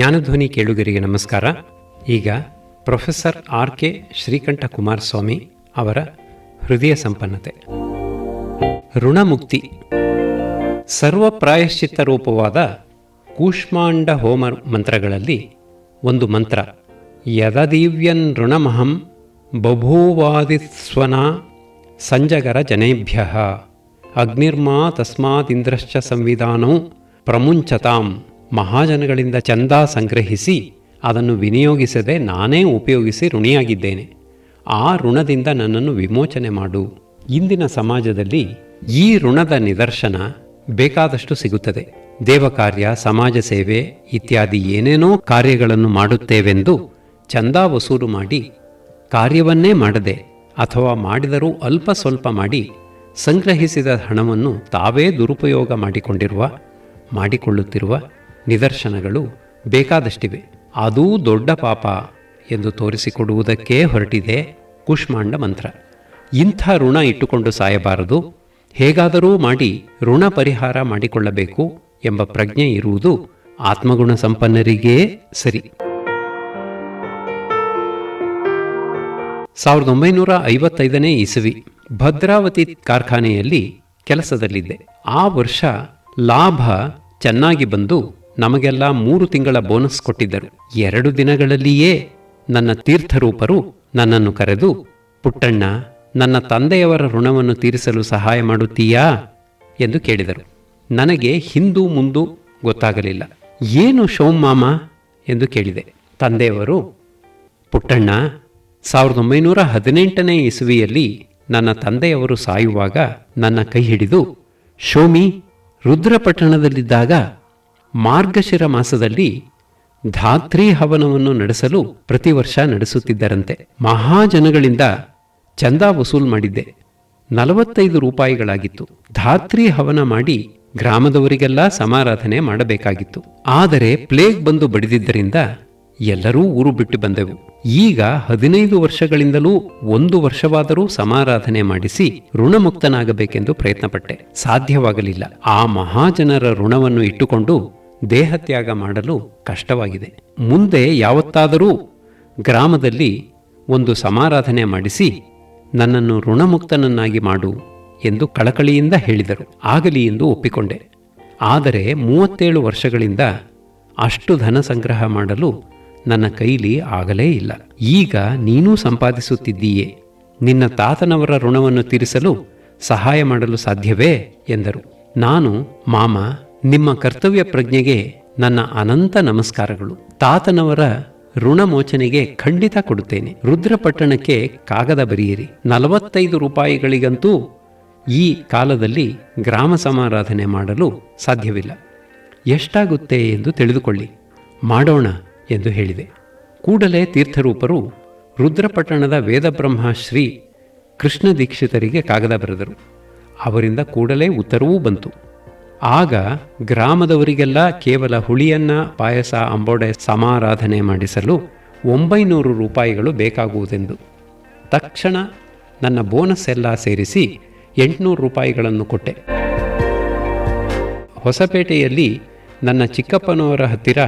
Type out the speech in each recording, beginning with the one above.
ಜ್ಞಾನಧ್ವನಿ ಕೇಳುಗರಿಗೆ ನಮಸ್ಕಾರ. ಈಗ professor R K Srikanta Kumaraswamy ಅವರ ಹೃದಯ ಸಂಪನ್ನತೆ. ಋಣಮುಕ್ತಿ. ಸರ್ವ ಪ್ರಾಯಶ್ಚಿತ್ತ ರೂಪವಾದ ಕೂಷ್ಮಾಂಡ ಹೋಮ ಮಂತ್ರಗಳಲ್ಲಿ ಒಂದು ಮಂತ್ರ. ಯದದೀವ್ಯನ್ ಋಣಮಹಂ ಬಭೂವಾದಿಸ್ವನಾ ಸಂಜಗರ ಜನೇಭ್ಯ. ಅಗ್ನಿರ್ಮಾ ತಸ್ಮಾದಿಂದ್ರಶ್ಚ ಸಂವಿಧಾನವು ಪ್ರಮುಂಚತಾಂ. ಮಹಾಜನಗಳಿಂದ ಚಂದ ಸಂಗ್ರಹಿಸಿ ಅದನ್ನು ವಿನಿಯೋಗಿಸದೆ ನಾನೇ ಉಪಯೋಗಿಸಿ ಋಣಿಯಾಗಿದ್ದೇನೆ. ಆ ಋಣದಿಂದ ನನ್ನನ್ನು ವಿಮೋಚನೆ ಮಾಡು. ಇಂದಿನ ಸಮಾಜದಲ್ಲಿ ಈ ಋಣದ ನಿದರ್ಶನ ಬೇಕಾದಷ್ಟು ಸಿಗುತ್ತದೆ. ದೇವಕಾರ್ಯ, ಸಮಾಜ ಸೇವೆ ಇತ್ಯಾದಿ ಏನೇನೋ ಕಾರ್ಯಗಳನ್ನು ಮಾಡುತ್ತೇವೆಂದು ಚಂದ ವಸೂಲು ಮಾಡಿ ಕಾರ್ಯವನ್ನೇ ಮಾಡದೆ ಅಥವಾ ಮಾಡಿದರೂ ಅಲ್ಪ ಸ್ವಲ್ಪ ಮಾಡಿ ಸಂಗ್ರಹಿಸಿದ ಹಣವನ್ನು ತಾವೇ ದುರುಪಯೋಗ ಮಾಡಿಕೊಂಡಿರುವ, ಮಾಡಿಕೊಳ್ಳುತ್ತಿರುವ ನಿದರ್ಶನಗಳು ಬೇಕಾದಷ್ಟಿವೆ. ಅದೂ ದೊಡ್ಡ ಪಾಪ ಎಂದು ತೋರಿಸಿಕೊಡುವುದಕ್ಕೇ ಹೊರಟಿದೆ ಕುಷ್ಮಾಂಡ ಮಂತ್ರ. ಇಂಥ ಋಣ ಇಟ್ಟುಕೊಂಡು ಸಾಯಬಾರದು. ಹೇಗಾದರೂ ಮಾಡಿ ಋಣ ಪರಿಹಾರ ಮಾಡಿಕೊಳ್ಳಬೇಕು ಎಂಬ ಪ್ರಜ್ಞೆ ಇರುವುದು ಆತ್ಮಗುಣ ಸಂಪನ್ನರಿಗೇ ಸರಿ. ಸಾವಿರದ ಒಂಬೈನೂರ ಐವತ್ತೈದನೇ ಇಸವಿ ಭದ್ರಾವತಿ ಕಾರ್ಖಾನೆಯಲ್ಲಿ ಕೆಲಸದಲ್ಲಿದ್ದೆ. ಆ ವರ್ಷ ಲಾಭ ಚೆನ್ನಾಗಿ ಬಂದು ನಮಗೆಲ್ಲ ಮೂರು ತಿಂಗಳ ಬೋನಸ್ ಕೊಟ್ಟಿದ್ದರು. ಎರಡು ದಿನಗಳಲ್ಲಿಯೇ ನನ್ನ ತೀರ್ಥರೂಪರು ನನ್ನನ್ನು ಕರೆದು, ಪುಟ್ಟಣ್ಣ, ನನ್ನ ತಂದೆಯವರ ಋಣವನ್ನು ತೀರಿಸಲು ಸಹಾಯ ಮಾಡುತ್ತೀಯಾ? ಎಂದು ಕೇಳಿದರು. ನನಗೆ ಹಿಂದೂ ಮುಂದೂ ಗೊತ್ತಾಗಲಿಲ್ಲ. ಏನು ಶೋಮ್ಮಾಮ? ಎಂದು ಕೇಳಿದೆ. ತಂದೆಯವರು, ಪುಟ್ಟಣ್ಣ, ಸಾವಿರದ ಒಂಬೈನೂರ ಹದಿನೆಂಟನೇ ಇಸುವಿಯಲ್ಲಿ ನನ್ನ ತಂದೆಯವರು ಸಾಯುವಾಗ ನನ್ನ ಕೈ ಹಿಡಿದು, ಶೋಮಿ, ರುದ್ರಪಟ್ಟಣದಲ್ಲಿದ್ದಾಗ ಮಾರ್ಗಶಿರ ಮಾಸದಲ್ಲಿ ಧಾತ್ರಿ ಹವನವನ್ನು ನಡೆಸಲು ಪ್ರತಿ ವರ್ಷ ನಡೆಸುತ್ತಿದ್ದರಂತೆ. ಮಹಾಜನಗಳಿಂದ ಚಂದ ವಸೂಲ್ ಮಾಡಿದ್ದೆ. ನಲವತ್ತೈದು ರೂಪಾಯಿಗಳಾಗಿತ್ತು. ಧಾತ್ರಿ ಹವನ ಮಾಡಿ ಗ್ರಾಮದವರಿಗೆಲ್ಲ ಸಮಾರಾಧನೆ ಮಾಡಬೇಕಾಗಿತ್ತು. ಆದರೆ ಪ್ಲೇಗ್ ಬಂದು ಬಡಿದಿದ್ದರಿಂದ ಎಲ್ಲರೂ ಊರು ಬಿಟ್ಟು ಬಂದೆವು. ಈಗ ಹದಿನೈದು ವರ್ಷಗಳಿಂದಲೂ ಒಂದು ವರ್ಷವಾದರೂ ಸಮಾರಾಧನೆ ಮಾಡಿಸಿ ಋಣಮುಕ್ತನಾಗಬೇಕೆಂದು ಪ್ರಯತ್ನಪಟ್ಟೆ. ಸಾಧ್ಯವಾಗಲಿಲ್ಲ. ಆ ಮಹಾಜನರ ಋಣವನ್ನು ಇಟ್ಟುಕೊಂಡು ದೇಹತ್ಯಾಗ ಮಾಡಲು ಕಷ್ಟವಾಗಿದೆ. ಮುಂದೆ ಯಾವತ್ತಾದರೂ ಗ್ರಾಮದಲ್ಲಿ ಒಂದು ಸಮಾರಾಧನೆ ಮಾಡಿಸಿ ನನ್ನನ್ನು ಋಣಮುಕ್ತನನ್ನಾಗಿ ಮಾಡು ಎಂದು ಕಳಕಳಿಯಿಂದ ಹೇಳಿದರು. ಆಗಲಿ ಎಂದು ಒಪ್ಪಿಕೊಂಡೆ. ಆದರೆ ಮೂವತ್ತೇಳು ವರ್ಷಗಳಿಂದ ಅಷ್ಟು ಧನ ಸಂಗ್ರಹ ಮಾಡಲು ನನ್ನ ಕೈಲಿ ಆಗಲೇ ಇಲ್ಲ. ಈಗ ನೀನೂ ಸಂಪಾದಿಸುತ್ತಿದ್ದೀಯೇ. ನಿನ್ನ ತಾತನವರ ಋಣವನ್ನು ತೀರಿಸಲು ಸಹಾಯ ಮಾಡಲು ಸಾಧ್ಯವೇ? ಎಂದರು. ನಾನು, ಮಾಮ ನಿಮ್ಮ ಕರ್ತವ್ಯ ಪ್ರಜ್ಞೆಗೆ ನನ್ನ ಅನಂತ ನಮಸ್ಕಾರಗಳು. ತಾತನವರ ಋಣಮೋಚನೆಗೆ ಖಂಡಿತ ಕೊಡುತ್ತೇನೆ. ರುದ್ರಪಟ್ಟಣಕ್ಕೆ ಕಾಗದ ಬರೆಯಿರಿ. ನಲವತ್ತೈದು ರೂಪಾಯಿಗಳಿಗಂತೂ ಈ ಕಾಲದಲ್ಲಿ ಗ್ರಾಮ ಸಮಾರಾಧನೆ ಮಾಡಲು ಸಾಧ್ಯವಿಲ್ಲ. ಎಷ್ಟಾಗುತ್ತೆ ಎಂದು ತಿಳಿದುಕೊಳ್ಳಿ. ಮಾಡೋಣ ಎಂದು ಹೇಳಿದೆ. ಕೂಡಲೇ ತೀರ್ಥರೂಪರು ರುದ್ರಪಟ್ಟಣದ ವೇದಬ್ರಹ್ಮ ಶ್ರೀ ಕೃಷ್ಣ ದೀಕ್ಷಿತರಿಗೆ ಕಾಗದ ಬರೆದರು. ಅವರಿಂದ ಕೂಡಲೇ ಉತ್ತರವೂ ಬಂತು. ಆಗ ಗ್ರಾಮದವರಿಗೆಲ್ಲ ಕೇವಲ ಹುಳಿಯನ್ನ, ಪಾಯಸ, ಅಂಬೋಡೆ, ಸಮಾರಾಧನೆ ಮಾಡಿಸಲು ಒಂಬೈನೂರು ರೂಪಾಯಿಗಳು ಬೇಕಾಗುವುದೆಂದು. ತಕ್ಷಣ ನನ್ನ ಬೋನಸ್ ಎಲ್ಲ ಸೇರಿಸಿ ಎಂಟುನೂರು ರೂಪಾಯಿಗಳನ್ನು ಕೊಟ್ಟೆ. ಹೊಸಪೇಟೆಯಲ್ಲಿ ನನ್ನ ಚಿಕ್ಕಪ್ಪನವರ ಹತ್ತಿರ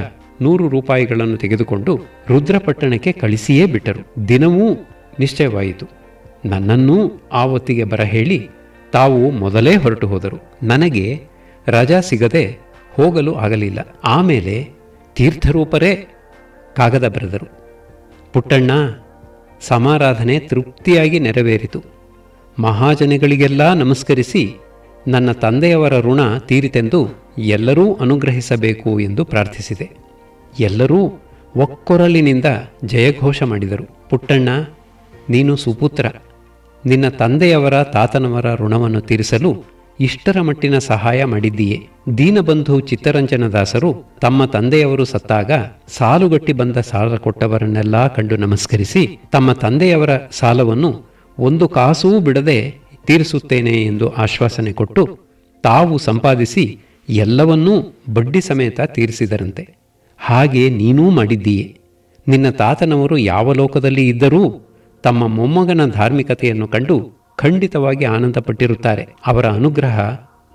ನೂರು ರೂಪಾಯಿಗಳನ್ನು ತೆಗೆದುಕೊಂಡು ರುದ್ರಪಟ್ಟಣಕ್ಕೆ ಕಳಿಸಿಯೇ ಬಿಟ್ಟರು. ದಿನವೂ ನಿಶ್ಚಯವಾಯಿತು. ನನ್ನನ್ನೂ ಆವತ್ತಿಗೆ ಬರಹೇಳಿ ತಾವು ಮೊದಲೇ ಹೊರಟು ಹೋದರು. ನನಗೆ ರಜಾ ಸಿಗದೆ ಹೋಗಲು ಆಗಲಿಲ್ಲ. ಆಮೇಲೆ ತೀರ್ಥರೂಪರೇ ಕಾಗದ ಬರೆದರು. ಪುಟ್ಟಣ್ಣ, ಸಮಾರಾಧನೆ ತೃಪ್ತಿಯಾಗಿ ನೆರವೇರಿತು. ಮಹಾಜನಗಳಿಗೆಲ್ಲ ನಮಸ್ಕರಿಸಿ ನನ್ನ ತಂದೆಯವರ ಋಣ ತೀರಿತೆಂದು ಎಲ್ಲರೂ ಅನುಗ್ರಹಿಸಬೇಕು ಎಂದು ಪ್ರಾರ್ಥಿಸಿದೆ. ಎಲ್ಲರೂ ಒಕ್ಕೊರಲಿನಿಂದ ಜಯಘೋಷ ಮಾಡಿದರು. ಪುಟ್ಟಣ್ಣ, ನೀನು ಸುಪುತ್ರ. ನಿನ್ನ ತಂದೆಯವರ ತಾತನವರ ಋಣವನ್ನು ತೀರಿಸಲು ಇಷ್ಟರ ಮಟ್ಟಿನ ಸಹಾಯ ಮಾಡಿದ್ದೀಯೆ. ದೀನಬಂಧು ಚಿತ್ತರಂಜನದಾಸರು ತಮ್ಮ ತಂದೆಯವರು ಸತ್ತಾಗ ಸಾಲುಗಟ್ಟಿ ಬಂದ ಸಾಲ ಕೊಟ್ಟವರನ್ನೆಲ್ಲ ಕಂಡು ನಮಸ್ಕರಿಸಿ ತಮ್ಮ ತಂದೆಯವರ ಸಾಲವನ್ನು ಒಂದು ಕಾಸೂ ಬಿಡದೆ ತೀರಿಸುತ್ತೇನೆ ಎಂದು ಆಶ್ವಾಸನೆ ಕೊಟ್ಟು ತಾವು ಸಂಪಾದಿಸಿ ಎಲ್ಲವನ್ನೂ ಬಡ್ಡಿ ಸಮೇತ ತೀರಿಸಿದರಂತೆ. ಹಾಗೆ ನೀನೂ ಮಾಡಿದ್ದೀಯೆ. ನಿನ್ನ ತಾತನವರು ಯಾವ ಲೋಕದಲ್ಲಿ ಇದ್ದರೂ ತಮ್ಮ ಮೊಮ್ಮಗನ ಧಾರ್ಮಿಕತೆಯನ್ನು ಕಂಡು ಖಂಡಿತವಾಗಿ ಆನಂದಪಟ್ಟಿರುತ್ತಾರೆ. ಅವರ ಅನುಗ್ರಹ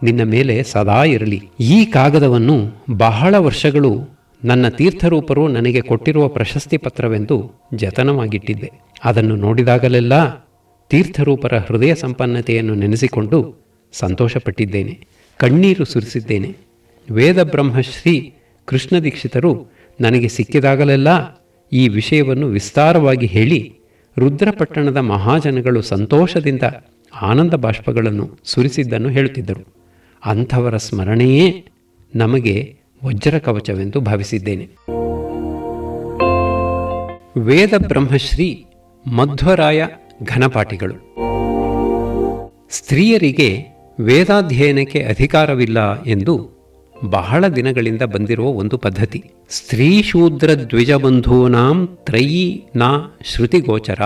ನಿನ್ನ ಮೇಲೆ ಸದಾ ಇರಲಿ. ಈ ಕಾಗದವನ್ನು ಬಹಳ ವರ್ಷಗಳು ನನ್ನ ತೀರ್ಥರೂಪರು ನನಗೆ ಕೊಟ್ಟಿರುವ ಪ್ರಶಸ್ತಿ ಪತ್ರವೆಂದು ಜತನವಾಗಿಟ್ಟಿದ್ದೆ. ಅದನ್ನು ನೋಡಿದಾಗಲೆಲ್ಲ ತೀರ್ಥರೂಪರ ಹೃದಯ ಸಂಪನ್ನತೆಯನ್ನು ನೆನೆಸಿಕೊಂಡು ಸಂತೋಷಪಟ್ಟಿದ್ದೇನೆ. ಕಣ್ಣೀರು ಸುರಿಸಿದ್ದೇನೆ. ವೇದ ಬ್ರಹ್ಮಶ್ರೀ ಕೃಷ್ಣ ದೀಕ್ಷಿತರು ನನಗೆ ಸಿಕ್ಕಿದಾಗಲೆಲ್ಲ ಈ ವಿಷಯವನ್ನು ವಿಸ್ತಾರವಾಗಿ ಹೇಳಿ ರುದ್ರಪಟ್ಟಣದ ಮಹಾಜನಗಳು ಸಂತೋಷದಿಂದ ಆನಂದ ಬಾಷ್ಪಗಳನ್ನು ಸುರಿಸಿದ್ದನ್ನು ಹೇಳುತ್ತಿದ್ದರು. ಅಂಥವರ ಸ್ಮರಣೆಯೇ ನಮಗೆ ವಜ್ರ ಕವಚವೆಂದು ಭಾವಿಸಿದ್ದೇನೆ. ವೇದ ಬ್ರಹ್ಮಶ್ರೀ ಮಧ್ವರಾಯ ಘನಪಾಠಿಗಳು. ಸ್ತ್ರೀಯರಿಗೆ ವೇದಾಧ್ಯಯನಕ್ಕೆ ಅಧಿಕಾರವಿಲ್ಲ ಎಂದು ಬಹಳ ದಿನಗಳಿಂದ ಬಂದಿರುವ ಒಂದು ಪದ್ಧತಿ. ಸ್ತ್ರೀ ಶೂದ್ರ ದ್ವಿಜಬಂಧೂನಾಂ ತ್ರಯಿ ನಾ ಶ್ರುತಿಗೋಚರ.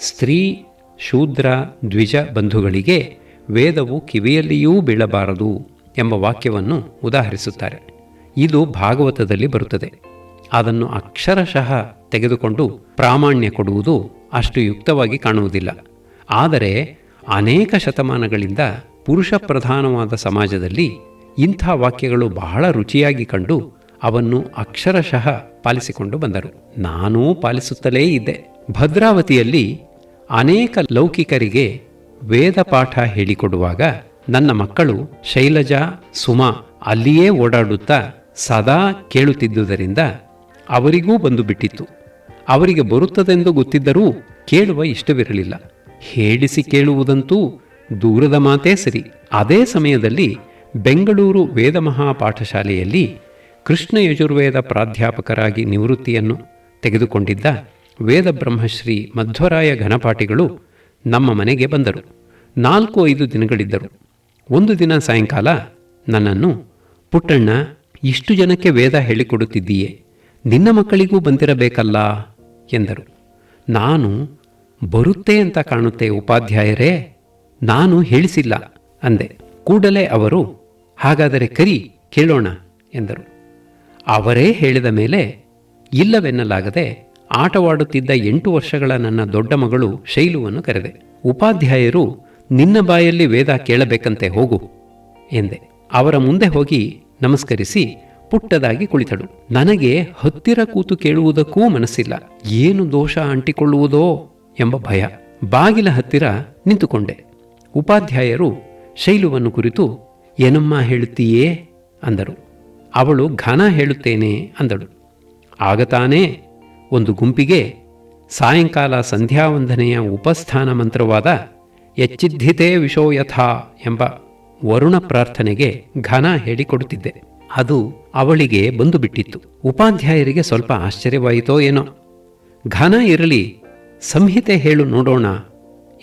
ಸ್ತ್ರೀ ಶೂದ್ರ ದ್ವಿಜ ಬಂಧುಗಳಿಗೆ ವೇದವು ಕಿವಿಯಲ್ಲಿಯೂ ಬೀಳಬಾರದು ಎಂಬ ವಾಕ್ಯವನ್ನು ಉದಾಹರಿಸುತ್ತಾರೆ. ಇದು ಭಾಗವತದಲ್ಲಿ ಬರುತ್ತದೆ. ಅದನ್ನು ಅಕ್ಷರಶಃ ತೆಗೆದುಕೊಂಡು ಪ್ರಾಮಾಣ್ಯ ಕೊಡುವುದು ಅಷ್ಟು ಯುಕ್ತವಾಗಿ ಕಾಣುವುದಿಲ್ಲ. ಆದರೆ ಅನೇಕ ಶತಮಾನಗಳಿಂದ ಪುರುಷ ಪ್ರಧಾನವಾದ ಸಮಾಜದಲ್ಲಿ ಇಂಥ ವಾಕ್ಯಗಳು ಬಹಳ ರುಚಿಯಾಗಿ ಕಂಡು ಅವನ್ನು ಅಕ್ಷರಶಃ ಪಾಲಿಸಿಕೊಂಡು ಬಂದರು. ನಾನೂ ಪಾಲಿಸುತ್ತಲೇ ಇದ್ದೆ. ಭದ್ರಾವತಿಯಲ್ಲಿ ಅನೇಕ ಲೌಕಿಕರಿಗೆ ವೇದ ಪಾಠ ಹೇಳಿಕೊಡುವಾಗ ನನ್ನ ಮಕ್ಕಳು ಶೈಲಜಾ, ಸುಮಾ ಅಲ್ಲಿಯೇ ಓಡಾಡುತ್ತಾ ಸದಾ ಕೇಳುತ್ತಿದ್ದುದರಿಂದ ಅವರಿಗೂ ಬಂದು ಬಿಟ್ಟಿತ್ತು ಅವರಿಗೆ ಬರುತ್ತದೆಂದು ಗೊತ್ತಿದ್ದರೂ ಕೇಳುವ ಇಷ್ಟವಿರಲಿಲ್ಲ. ಹೇಳಿಸಿ ಕೇಳುವುದಂತೂ ದೂರದ ಮಾತೇ ಸರಿ. ಅದೇ ಸಮಯದಲ್ಲಿ ಬೆಂಗಳೂರು ವೇದ ಮಹಾಪಾಠಶಾಲೆಯಲ್ಲಿ ಕೃಷ್ಣ ಯಜುರ್ವೇದ ಪ್ರಾಧ್ಯಾಪಕರಾಗಿ ನಿವೃತ್ತಿಯನ್ನು ತೆಗೆದುಕೊಂಡಿದ್ದ ವೇದ ಬ್ರಹ್ಮಶ್ರೀ ಮಧ್ವರಾಯ ಘನಪಾಠಿಗಳು ನಮ್ಮ ಮನೆಗೆ ಬಂದರು. ನಾಲ್ಕು ಐದು ದಿನಗಳಿದ್ದರು. ಒಂದು ದಿನ ಸಾಯಂಕಾಲ ನನ್ನನ್ನು, ಪುಟ್ಟಣ್ಣ, ಇಷ್ಟು ಜನಕ್ಕೆ ವೇದ ಹೇಳಿಕೊಡುತ್ತಿದ್ದೀಯೇ. ನಿನ್ನ ಮಕ್ಕಳಿಗೂ ಬಂದಿರಬೇಕಲ್ಲ? ಎಂದರು. ನಾನು ಬರುತ್ತೆ ಅಂತ ಕಾಣುತ್ತೆ, ಉಪಾಧ್ಯಾಯರೇ. ನಾನು ಹೇಳಿಸಿಲ್ಲ, ಅಂದೆ. ಕೂಡಲೇ ಅವರು ಹಾಗಾದರೆ ಕರಿ, ಕೇಳೋಣ ಎಂದರು. ಅವರೇ ಹೇಳಿದ ಮೇಲೆ ಇಲ್ಲವೆನ್ನಲಾಗದೆ ಆಟವಾಡುತ್ತಿದ್ದ ಎಂಟು ವರ್ಷಗಳ ನನ್ನ ದೊಡ್ಡ ಮಗಳು ಶೈಲುವನ್ನು ಕರೆದೆ. ಉಪಾಧ್ಯಾಯರು, ನಿನ್ನ ಬಾಯಲ್ಲಿ ವೇದ ಕೇಳಬೇಕಂತೆ ಹೋಗು ಎಂದೆ. ಅವರ ಮುಂದೆ ಹೋಗಿ ನಮಸ್ಕರಿಸಿ ಪುಟ್ಟದಾಗಿ ಕುಳಿತಳು. ನನಗೆ ಹತ್ತಿರ ಕೂತು ಕೇಳುವುದಕ್ಕೂ ಮನಸ್ಸಿಲ್ಲ. ಏನು ದೋಷ ಅಂಟಿಕೊಳ್ಳುವುದೋ ಎಂಬ ಭಯ. ಬಾಗಿಲ ಹತ್ತಿರ ನಿಂತುಕೊಂಡೆ. ಉಪಾಧ್ಯಾಯರು ಶೈಲುವನ್ನು ಕುರಿತು ಏನಮ್ಮ ಹೇಳುತ್ತೀಯೇ ಅಂದರು ಅವಳು, ಘನ ಹೇಳುತ್ತೇನೆ, ಅಂದಳು. ಆಗ ತಾನೇ ಒಂದು ಗುಂಪಿಗೆ ಸಾಯಂಕಾಲ ಸಂಧ್ಯಾವಂದನೆಯ ಉಪಸ್ಥಾನ ಮಂತ್ರವಾದ ಎಚ್ಚಿದ್ಧಿತೇ ವಿಶೋ ಯಥಾ ಎಂಬ ವರುಣ ಪ್ರಾರ್ಥನೆಗೆ ಘನ ಹೇಳಿಕೊಡುತ್ತಿದ್ದೆ. ಅದು ಅವಳಿಗೆ ಬಂದು ಬಿಟ್ಟಿತ್ತು ಉಪಾಧ್ಯಾಯರಿಗೆ ಸ್ವಲ್ಪ ಆಶ್ಚರ್ಯವಾಯಿತೋ ಏನೋ. ಘನ ಇರಲಿ, ಸಂಹಿತೆ ಹೇಳು ನೋಡೋಣ,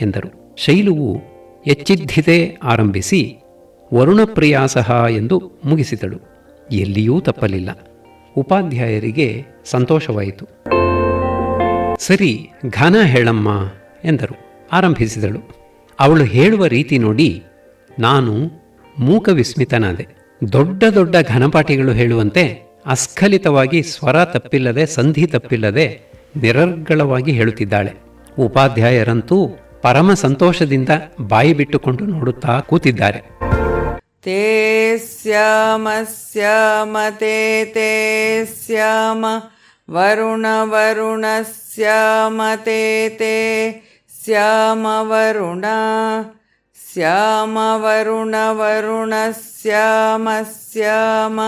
ಎಂದರು. ಶೈಲುವು ಎಚ್ಚಿದ್ಧಿತೆ ಆರಂಭಿಸಿ ವರುಣಪ್ರಿಯಾಸಹ ಎಂದು ಮುಗಿಸಿದಳು. ಎಲ್ಲಿಯೂ ತಪ್ಪಲಿಲ್ಲ. ಉಪಾಧ್ಯಾಯರಿಗೆ ಸಂತೋಷವಾಯಿತು. ಸರಿ, ಘನ ಹೇಳಮ್ಮ ಎಂದರು. ಆರಂಭಿಸಿದಳು. ಅವಳು ಹೇಳುವ ರೀತಿ ನೋಡಿ, ನಾನು ಮೂಕ ವಿಸ್ಮಿತನಾದೆ ದೊಡ್ಡ ದೊಡ್ಡ ಘನಪಾಠಿಗಳು ಹೇಳುವಂತೆ ಅಸ್ಖಲಿತವಾಗಿ ಸ್ವರ ತಪ್ಪಿಲ್ಲದೆ, ಸಂಧಿ ತಪ್ಪಿಲ್ಲದೆ ನಿರರ್ಗಳವಾಗಿ ಹೇಳುತ್ತಿದ್ದಾಳೆ. ಉಪಾಧ್ಯಾಯರಂತೂ ಪರಮ ಸಂತೋಷದಿಂದ ಬಾಯಿ ಬಿಟ್ಟುಕೊಂಡು ನೋಡುತ್ತಾ ಕೂತಿದ್ದಾರೆ. ते स्याम स्याम ते स्याम वरुण वरुण स्याम ते श्याम वरुण वरुण स्याम स्याम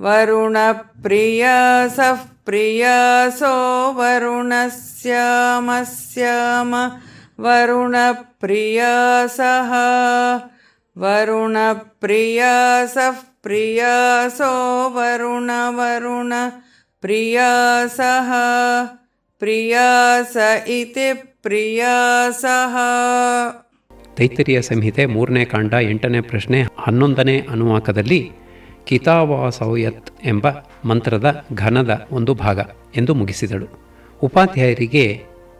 वरुणप्रियसः प्रियसो वरुणस्याम स्याम वरुणप्रियसः वरुणप्रियसः प्रियसो वरुण वरुण प्रियसः प्रियस इति प्रियसः ತೈತರಿಯ ಸಂಹಿತೆ ಮೂರನೇ ಕಾಂಡ ಎಂಟನೇ ಪ್ರಶ್ನೆ ಹನ್ನೊಂದನೇ ಅನುವಾಕದಲ್ಲಿ ಕಿತಾವಾಸೌಯತ್ ಎಂಬ ಮಂತ್ರದ ಘನದ ಒಂದು ಭಾಗ ಎಂದು ಮುಗಿಸಿದಳು ಉಪಾಧ್ಯಾಯರಿಗೆ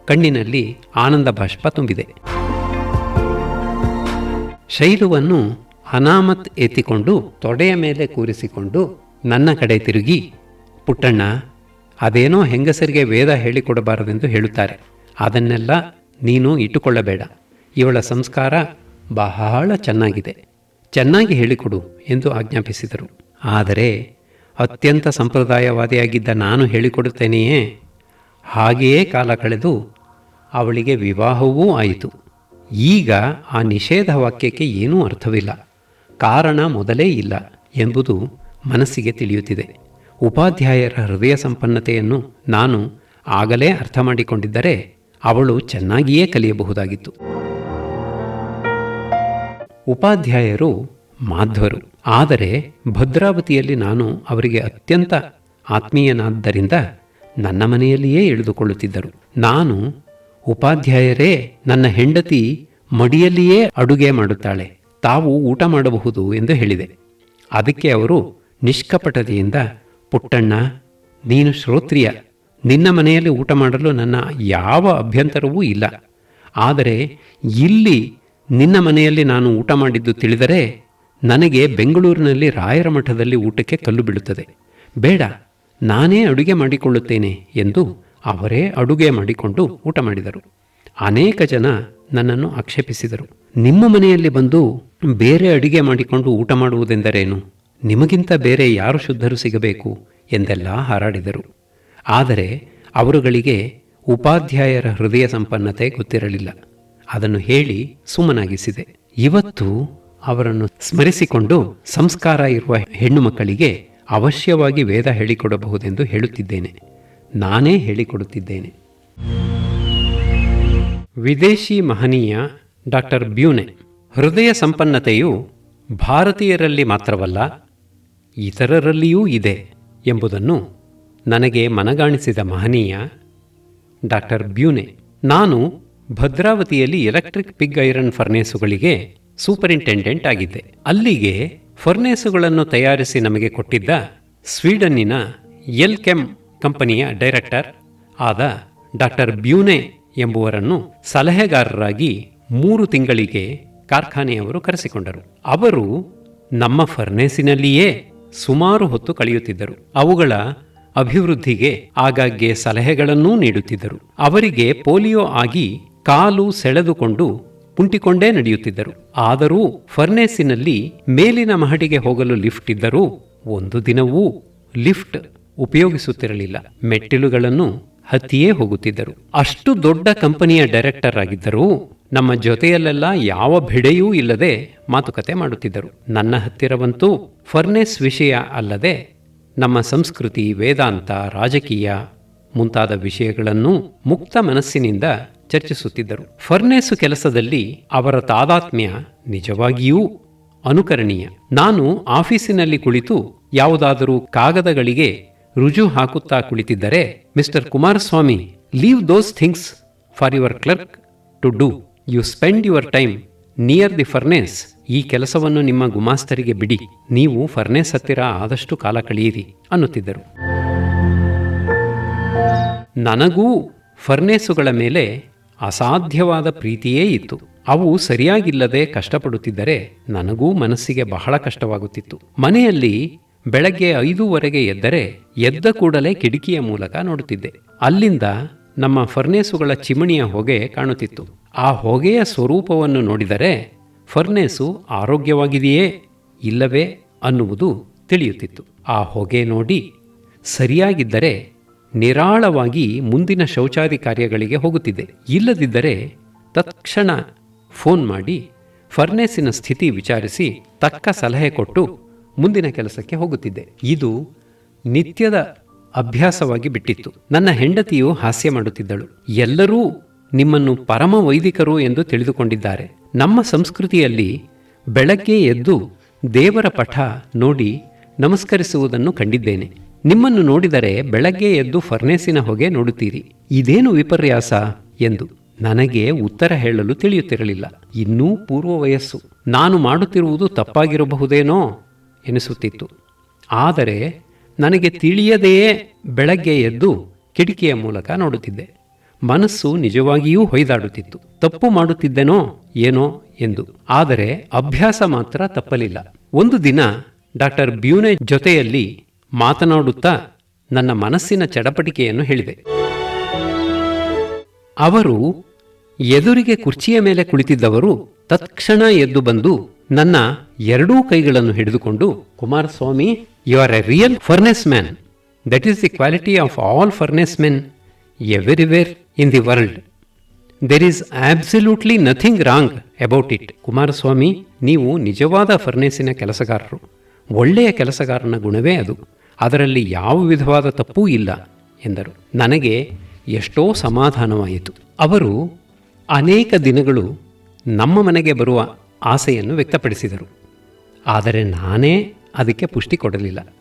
ಕಣ್ಣಿನಲ್ಲಿ ಆನಂದ ಬಾಷ್ಪ ತುಂಬಿದೆ ಶೈಲುವನ್ನು ಅನಾಮತ್ ಎತ್ತಿಕೊಂಡು ತೊಡೆಯ ಮೇಲೆ ಕೂರಿಸಿಕೊಂಡು ನನ್ನ ಕಡೆ ತಿರುಗಿ, ಪುಟ್ಟಣ್ಣ, ಅದೇನೋ ಹೆಂಗಸರಿಗೆ ವೇದ ಹೇಳಿಕೊಡಬಾರದೆಂದು ಹೇಳುತ್ತಾರೆ. ಅದನ್ನೆಲ್ಲ ನೀನು ಇಟ್ಟುಕೊಳ್ಳಬೇಡ. ಇವಳ ಸಂಸ್ಕಾರ ಬಹಳ ಚೆನ್ನಾಗಿದೆ. ಚೆನ್ನಾಗಿ ಹೇಳಿಕೊಡು ಎಂದು ಆಜ್ಞಾಪಿಸಿದರು. ಆದರೆ ಅತ್ಯಂತ ಸಂಪ್ರದಾಯವಾದಿಯಾಗಿದ್ದ ನಾನು ಹೇಳಿಕೊಡುತ್ತೇನೆಯೇ? ಹಾಗೆಯೇ ಕಾಲ ಕಳೆದು ಅವಳಿಗೆ ವಿವಾಹವೂ ಆಯಿತು. ಈಗ ಆ ನಿಷೇಧ ವಾಕ್ಯಕ್ಕೆ ಏನೂ ಅರ್ಥವಿಲ್ಲ. ಕಾರಣ ಮೊದಲೇ ಇಲ್ಲ ಎಂಬುದು ಮನಸ್ಸಿಗೆ ತಿಳಿಯುತ್ತಿದೆ. ಉಪಾಧ್ಯಾಯರ ಹೃದಯ ಸಂಪನ್ನತೆಯನ್ನು ನಾನು ಆಗಲೇ ಅರ್ಥ ಮಾಡಿಕೊಂಡಿದ್ದರೆ ಅವಳು ಚೆನ್ನಾಗಿಯೇ ಕಲಿಯಬಹುದಾಗಿತ್ತು. ಉಪಾಧ್ಯಾಯರು ಮಾಧ್ವರು. ಆದರೆ ಭದ್ರಾವತಿಯಲ್ಲಿ ನಾನು ಅವರಿಗೆ ಅತ್ಯಂತ ಆತ್ಮೀಯನಾದ್ದರಿಂದ ನನ್ನ ಮನೆಯಲ್ಲಿಯೇ ಇಳಿದುಕೊಳ್ಳುತ್ತಿದ್ದರು. ನಾನು ಉಪಾಧ್ಯಾಯರೇ, ನನ್ನ ಹೆಂಡತಿ ಮಡಿಯಲ್ಲಿಯೇ ಅಡುಗೆ ಮಾಡುತ್ತಾಳೆ, ತಾವು ಊಟ ಮಾಡಬಹುದು ಎಂದು ಹೇಳಿದೆ. ಅದಕ್ಕೆ ಅವರು ನಿಷ್ಕಪಟತೆಯಿಂದ, ಪುಟ್ಟಣ್ಣ, ನೀನು ಶ್ರೋತ್ರಿಯ, ನಿನ್ನ ಮನೆಯಲ್ಲಿ ಊಟ ಮಾಡಲು ನನ್ನ ಯಾವ ಅಭ್ಯಂತರವೂ ಇಲ್ಲ. ಆದರೆ ಇಲ್ಲಿ ನಿನ್ನ ಮನೆಯಲ್ಲಿ ನಾನು ಊಟ ಮಾಡಿದ್ದು ತಿಳಿದರೆ ನನಗೆ ಬೆಂಗಳೂರಿನಲ್ಲಿ ರಾಯರ ಮಠದಲ್ಲಿ ಊಟಕ್ಕೆ ಕಲ್ಲು ಬೀಳುತ್ತದೆ. ಬೇಡ, ನಾನೇ ಅಡುಗೆ ಮಾಡಿಕೊಳ್ಳುತ್ತೇನೆ ಎಂದು ಅವರೇ ಅಡುಗೆ ಮಾಡಿಕೊಂಡು ಊಟ ಮಾಡಿದರು. ಅನೇಕ ಜನ ನನ್ನನ್ನು ಆಕ್ಷೇಪಿಸಿದರು. ನಿಮ್ಮ ಮನೆಯಲ್ಲಿ ಬಂದು ಬೇರೆ ಅಡುಗೆ ಮಾಡಿಕೊಂಡು ಊಟ ಮಾಡುವುದೆಂದರೇನು? ನಿಮಗಿಂತ ಬೇರೆ ಯಾರು ಶುದ್ಧರು ಸಿಗಬೇಕು? ಎಂದೆಲ್ಲ ಹಾರಾಡಿದರು. ಆದರೆ ಅವರುಗಳಿಗೆ ಉಪಾಧ್ಯಾಯರ ಹೃದಯ ಸಂಪನ್ನತೆ ಗೊತ್ತಿರಲಿಲ್ಲ. ಅದನ್ನು ಹೇಳಿ ಸುಮ್ಮನಾಗಿಸಿದೆ. ಇವತ್ತು ಅವರನ್ನು ಸ್ಮರಿಸಿಕೊಂಡು ಸಂಸ್ಕಾರ ಇರುವ ಹೆಣ್ಣು ಮಕ್ಕಳಿಗೆ ಅವಶ್ಯವಾಗಿ ವೇದ ಹೇಳಿಕೊಡಬಹುದೆಂದು ಹೇಳುತ್ತಿದ್ದೇನೆ. ನಾನೇ ಹೇಳಿಕೊಡುತ್ತಿದ್ದೇನೆ. ವಿದೇಶಿ ಮಹನೀಯ ಡಾಕ್ಟರ್ ಬ್ಯೂನೆ, ಹೃದಯ ಸಂಪನ್ನತೆಯು ಭಾರತೀಯರಲ್ಲಿ ಮಾತ್ರವಲ್ಲ, ಇತರರಲ್ಲಿಯೂ ಇದೆ ಎಂಬುದನ್ನು ನನಗೆ ಮನಗಾಣಿಸಿದ ಮಹನೀಯ ಡಾಕ್ಟರ್ ಬ್ಯೂನೆ, ನಾನು ಭದ್ರಾವತಿಯಲ್ಲಿ ಎಲೆಕ್ಟ್ರಿಕ್ ಪಿಗ್ ಐರನ್ ಫರ್ನೇಸುಗಳಿಗೆ ಸೂಪರಿಂಟೆಂಡೆಂಟ್ ಆಗಿದ್ದೆ. ಅಲ್ಲಿಗೆ ಫರ್ನೇಸುಗಳನ್ನು ತಯಾರಿಸಿ ನಮಗೆ ಕೊಟ್ಟಿದ್ದ ಸ್ವೀಡನ್ನಿನ ಎಲ್ ಕೆಮ್ ಕಂಪನಿಯ ಡೈರೆಕ್ಟರ್ ಆದ ಡಾಕ್ಟರ್ ಬ್ಯೂನೆ ಎಂಬುವರನ್ನು ಸಲಹೆಗಾರರಾಗಿ ಮೂರು ತಿಂಗಳಿಗೆ ಕಾರ್ಖಾನೆಯವರು ಕರೆಸಿಕೊಂಡರು. ಅವರು ನಮ್ಮ ಫರ್ನೇಸಿನಲ್ಲಿಯೇ ಸುಮಾರು ಹೊತ್ತು ಕಳೆಯುತ್ತಿದ್ದರು. ಅವುಗಳ ಅಭಿವೃದ್ಧಿಗೆ ಆಗಾಗ್ಗೆ ಸಲಹೆಗಳನ್ನೂ ನೀಡುತ್ತಿದ್ದರು. ಅವರಿಗೆ ಪೋಲಿಯೋ ಆಗಿ ಕಾಲು ಸೆಳೆದುಕೊಂಡು ಕುಂಟಿಕೊಂಡೇ ನಡೆಯುತ್ತಿದ್ದರು. ಆದರೂ ಫರ್ನೇಸಿನಲ್ಲಿ ಮೇಲಿನ ಮಹಡಿಗೆ ಹೋಗಲು ಲಿಫ್ಟ್ ಇದ್ದರೂ ಒಂದು ದಿನವೂ ಲಿಫ್ಟ್ ಉಪಯೋಗಿಸುತ್ತಿರಲಿಲ್ಲ. ಮೆಟ್ಟಿಲುಗಳನ್ನು ಹತ್ತಿಯೇ ಹೋಗುತ್ತಿದ್ದರು. ಅಷ್ಟು ದೊಡ್ಡ ಕಂಪನಿಯ ಡೈರೆಕ್ಟರ್ ಆಗಿದ್ದರೂ ನಮ್ಮ ಜೊತೆಯಲ್ಲೆಲ್ಲ ಯಾವ ಭಿಡೆಯೂ ಇಲ್ಲದೆ ಮಾತುಕತೆ ಮಾಡುತ್ತಿದ್ದರು. ನನ್ನ ಹತ್ತಿರವಂತೂ ಫರ್ನೆಸ್ ವಿಷಯ ಅಲ್ಲದೆ ನಮ್ಮ ಸಂಸ್ಕೃತಿ, ವೇದಾಂತ, ರಾಜಕೀಯ ಮುಂತಾದ ವಿಷಯಗಳನ್ನು ಮುಕ್ತ ಮನಸ್ಸಿನಿಂದ ಚರ್ಚಿಸುತ್ತಿದ್ದರು. ಫರ್ನೇಸು ಕೆಲಸದಲ್ಲಿ ಅವರ ತಾದಾತ್ಮ್ಯ ನಿಜವಾಗಿಯೂ ಅನುಕರಣೀಯ. ನಾನು ಆಫೀಸಿನಲ್ಲಿ ಕುಳಿತು ಯಾವುದಾದರೂ ಕಾಗದಗಳಿಗೆ ರುಜು ಹಾಕುತ್ತಾ ಕುಳಿತಿದ್ದರೆ Mr Kumaraswamy leave those things for your clerk to do you spend your time near the furnace ಈ ಕೆಲಸವನ್ನು ನಿಮ್ಮ ಗುಮಾಸ್ತರಿಗೆ ಬಿಡಿ. ನೀವು ಫರ್ನೇಸ್ ಹತ್ತಿರ ಆದಷ್ಟು ಕಾಲ ಕಳೆಯಿರಿ, ಅನ್ನುತ್ತಿದ್ದರು. ನನಗೂ ಫರ್ನೇಸುಗಳ ಮೇಲೆ ಅಸಾಧ್ಯವಾದ ಪ್ರೀತಿಯೇ ಇತ್ತು. ಅವು ಸರಿಯಾಗಿಲ್ಲದೆ ಕಷ್ಟಪಡುತ್ತಿದ್ದರೆ ನನಗೂ ಮನಸ್ಸಿಗೆ ಬಹಳ ಕಷ್ಟವಾಗುತ್ತಿತ್ತು. ಮನೆಯಲ್ಲಿ ಬೆಳಗ್ಗೆ ಐದೂವರೆಗೆ ಎದ್ದರೆ ಎದ್ದ ಕೂಡಲೇ ಕಿಟಕಿಯ ಮೂಲಕ ನೋಡುತ್ತಿದ್ದೆ. ಅಲ್ಲಿಂದ ನಮ್ಮ ಫರ್ನೇಸುಗಳ ಚಿಮಣಿಯ ಹೊಗೆ ಕಾಣುತ್ತಿತ್ತು. ಆ ಹೊಗೆಯ ಸ್ವರೂಪವನ್ನು ನೋಡಿದರೆ ಫರ್ನೇಸು ಆರೋಗ್ಯವಾಗಿದೆಯೇ ಇಲ್ಲವೇ ಅನ್ನುವುದು ತಿಳಿಯುತ್ತಿತ್ತು. ಆ ಹೊಗೆ ನೋಡಿ ಸರಿಯಾಗಿದ್ದರೆ ನಿರಾಳವಾಗಿ ಮುಂದಿನ ಶೌಚಾಲಯ ಕಾರ್ಯಗಳಿಗೆ ಹೋಗುತ್ತಿದ್ದೆ. ಇಲ್ಲದಿದ್ದರೆ ತತ್ಕ್ಷಣ ಫೋನ್ ಮಾಡಿ ಫರ್ನೇಸಿನ ಸ್ಥಿತಿ ವಿಚಾರಿಸಿ ತಕ್ಕ ಸಲಹೆ ಕೊಟ್ಟು ಮುಂದಿನ ಕೆಲಸಕ್ಕೆ ಹೋಗುತ್ತಿದ್ದೆ. ಇದು ನಿತ್ಯದ ಅಭ್ಯಾಸವಾಗಿ ಬಿಟ್ಟಿತ್ತು. ನನ್ನ ಹೆಂಡತಿಯು ಹಾಸ್ಯ ಮಾಡುತ್ತಿದ್ದಳು. ಎಲ್ಲರೂ ನಿಮ್ಮನ್ನು ಪರಮ ವೈದಿಕರು ಎಂದು ತಿಳಿದುಕೊಂಡಿದ್ದಾರೆ. ನಮ್ಮ ಸಂಸ್ಕೃತಿಯಲ್ಲಿ ಬೆಳಗ್ಗೆ ಎದ್ದು ದೇವರ ಪಠ ನೋಡಿ ನಮಸ್ಕರಿಸುವುದನ್ನು ಕಂಡಿದ್ದೇನೆ. ನಿಮ್ಮನ್ನು ನೋಡಿದರೆ ಬೆಳಗ್ಗೆ ಎದ್ದು ಫರ್ನೇಸಿನ ಹೊಗೆ ನೋಡುತ್ತೀರಿ. ಇದೇನು ವಿಪರ್ಯಾಸ? ಎಂದು ನನಗೆ ಉತ್ತರ ಹೇಳಲು ತಿಳಿಯುತ್ತಿರಲಿಲ್ಲ. ಇನ್ನೂ ಪೂರ್ವ ವಯಸ್ಸು ನಾನು ಮಾಡುತ್ತಿರುವುದು ತಪ್ಪಾಗಿರಬಹುದೇನೋ? ಎನಿಸುತ್ತಿತ್ತು. ಆದರೆ ನನಗೆ ತಿಳಿಯದೆಯೇ ಬೆಳಗ್ಗೆ ಎದ್ದು ಕಿಟಕಿಯ ಮೂಲಕ ನೋಡುತ್ತಿದ್ದೆ. ಮನಸ್ಸು ನಿಜವಾಗಿಯೂ ಹೊಯ್ದಾಡುತ್ತಿತ್ತು. ತಪ್ಪು ಮಾಡುತ್ತಿದ್ದೇನೋ ಏನೋ ಎಂದು. ಆದರೆ ಅಭ್ಯಾಸ ಮಾತ್ರ ತಪ್ಪಲಿಲ್ಲ. ಒಂದು ದಿನ ಡಾಕ್ಟರ್ ಬ್ಯೂನೆ ಜೊತೆಯಲ್ಲಿ ಮಾತನಾಡುತ್ತಾ ನನ್ನ ಮನಸ್ಸಿನ ಚಡಪಟಿಕೆಯನ್ನು ಹೇಳಿದೆ. ಅವರು ಎದುರಿಗೆ ಕುರ್ಚಿಯ ಮೇಲೆ ಕುಳಿತಿದ್ದವರು ತತ್ಕ್ಷಣ ಎದ್ದು ಬಂದು ನನ್ನ ಎರಡೂ ಕೈಗಳನ್ನು ಹಿಡಿದುಕೊಂಡು, Kumaraswamy you are a real furnace man that is the quality of all furnace men everywhere in the world there is absolutely nothing wrong about it Kumaraswamy, ನೀವು ನಿಜವಾದ ಫರ್ನೆಸ್ಸಿನ ಕೆಲಸಗಾರರು. ಒಳ್ಳೆಯ ಕೆಲಸಗಾರನ ಗುಣವೇ ಅದು. ಅದರಲ್ಲಿ ಯಾವ ವಿಧವಾದ ತಪ್ಪೂ ಇಲ್ಲ, ಎಂದರು. ನನಗೆ ಎಷ್ಟೋ ಸಮಾಧಾನವಾಯಿತು. ಅವರು ಅನೇಕ ದಿನಗಳು ನಮ್ಮ ಮನೆಗೆ ಬರುವ ಆಸೆಯನ್ನು ವ್ಯಕ್ತಪಡಿಸಿದರು. ಆದರೆ ನಾನೇ ಅದಕ್ಕೆ ಪುಷ್ಟಿ ಕೊಡಲಿಲ್ಲ.